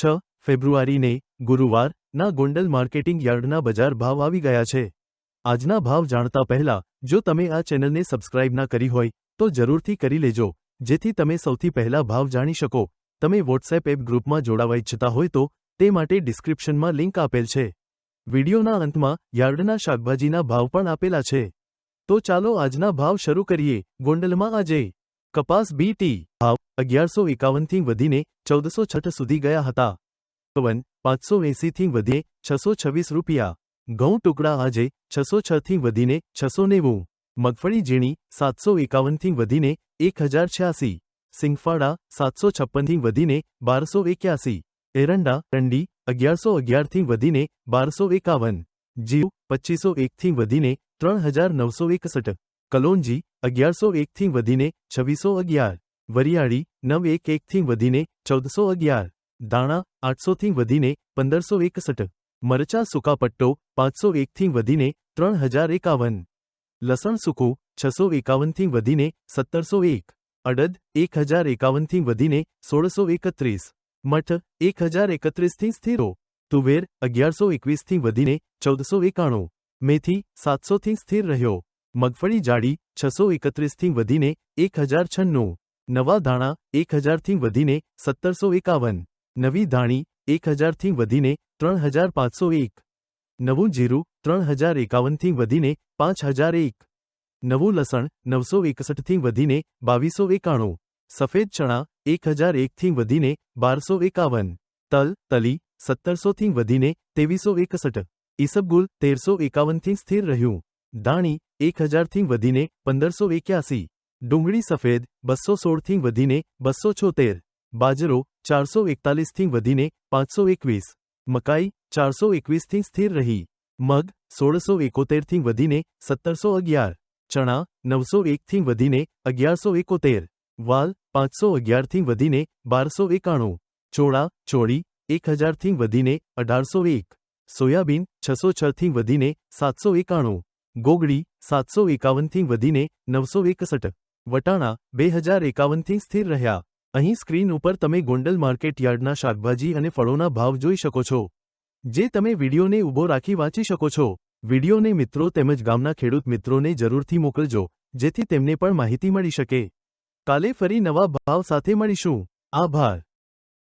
છ ફેબ્રુઆરીને ગુરુવારના ગોંડલ માર્કેટિંગ યાર્ડના બજાર ભાવ આવી ગયા છે. આજના ભાવ જાણતા પહેલા, જો તમે આ ચેનલને સબસ્ક્રાઇબ ના કરી હોય, તો જરૂરથી કરી લેજો, જેથી તમે સૌથી પહેલા ભાવ જાણી શકો. તમે વોટ્સએપ એપ ગ્રુપમાં જોડાવા ઈચ્છતા હોય તો, તે માટે ડિસ્ક્રિપ્શનમાં લિંક આપેલ છે. વિડિયોના અંતમાં યાર્ડના શાકભાજીના ભાવ પણ આપેલા છે. તો ચાલો આજના ભાવ શરૂ કરીએ ગોંડલમાં આજે. કપાસ બીટી ભાવ અગિયારસો એકાવનથી વધીને ચૌદસો છઠ સુધી ગયા હતા. પવન પાંચસો એંસીથી વધીને છસો છવ્વીસ રૂપિયા. ઘઉં ટુકડા આજે છસો છથી વધીને છસો નેવું. મગફળી ઝીણી સાતસો એકાવનથી વધીને એક હજાર છ્યાસી. સિંગફાડા સાતસો છપ્પનથી વધીને બારસો એક્યાસી. એરંડા ટંડી અગિયારસો અગિયારથી વધીને બારસો એકાવન. જીવ પચ્ચીસો એકથી વધીને ત્રણ હજાર નવસો એકસઠ. કલોંજી અગિયારસો એકથી વધીને છવ્વીસો અગિયાર. વરિયાળી નવ એક એકથી વધીને ચૌદસો અગિયાર, દાણા આઠસોથી વધીને પંદરસો એકસઠ, મરચા સુકાપટ્ટો પાંચસો એકથી વધીને ત્રણ હજાર એકાવન, લસણ સૂકું છસો એકાવનથી વધીને સત્તરસો એક, અડદ એક હજાર એકાવનથી વધીને સોળસો એકત્રીસ, મઠ એક હજાર એકત્રીસથી સ્થિરો, તુવેર અગિયારસો એકવીસથી વધીને ચૌદસો એકાણું, મેથી સાતસોથી સ્થિર રહ્યો, મગફળી જાડી છસો એકત્રીસથી વધીને એક હજાર છન્નું નવા ધાણા એક હજારથી વધીને સત્તરસો એકાવન. નવી ધાણી એક હજારથી વધીને ત્રણ હજાર પાંચસો એક. નવું જીરું ત્રણ હજાર એકાવનથી વધીને પાંચ હજાર એક. નવું લસણ નવસો એકસઠથી વધીને બાવીસો એકાણું. સફેદ ચણા એક હજાર એકથી વધીને બારસો એકાવન. તલ, તલી સત્તરસોથી વધીને તેવીસો એકસઠ. ઈસબગુલ તેરસો એકાવનથી સ્થિર રહ્યું. દાણી એક હજારથી વધીને પંદરસો એક્યાસી. ડુંગળી સફેદ બસો સોળથી વધીને બસો છોતેર. બાજરો, ચારસો એકતાલીસથી વધીને પાંચસો એકવીસ. મકાઈ, ચારસો એકવીસથી સ્થિર રહી. મગ, સોળસો એકોતેરથી વધીને સત્તરસો અગિયાર. ચણા, નવસો એકથી વધીને અગિયારસો એકોતેર. વાલ, પાંચસો અગિયારથી વધીને બારસો એકાણું. ચોળા, ચોળી, એક હજારથી વધીને અઢારસો એક. સોયાબીન, છસો છથી વધીને સાતસો એકાણું. ગોગડી સાતસો એકાવનથી વધીને નવસો એકસઠ. વટાણા, બે હજાર એકાવનથી સ્થિર રહ્યા. અહીં સ્ક્રીન ઉપર તમે ગોંડલ માર્કેટ યાર્ડના શાકભાજી અને ફળોના ભાવ જોઈ શકો છો. જે તમે વિડીયોને ઊભો રાખી વાંચી શકો છો. વિડીયોને મિત્રો તેમજ ગામના ખેડૂત મિત્રોને જરૂરથી મોકલજો, જેથી તેમને પણ માહિતી મળી શકે. કાલે ફરી નવા ભાવ સાથે મળીશું. આભાર.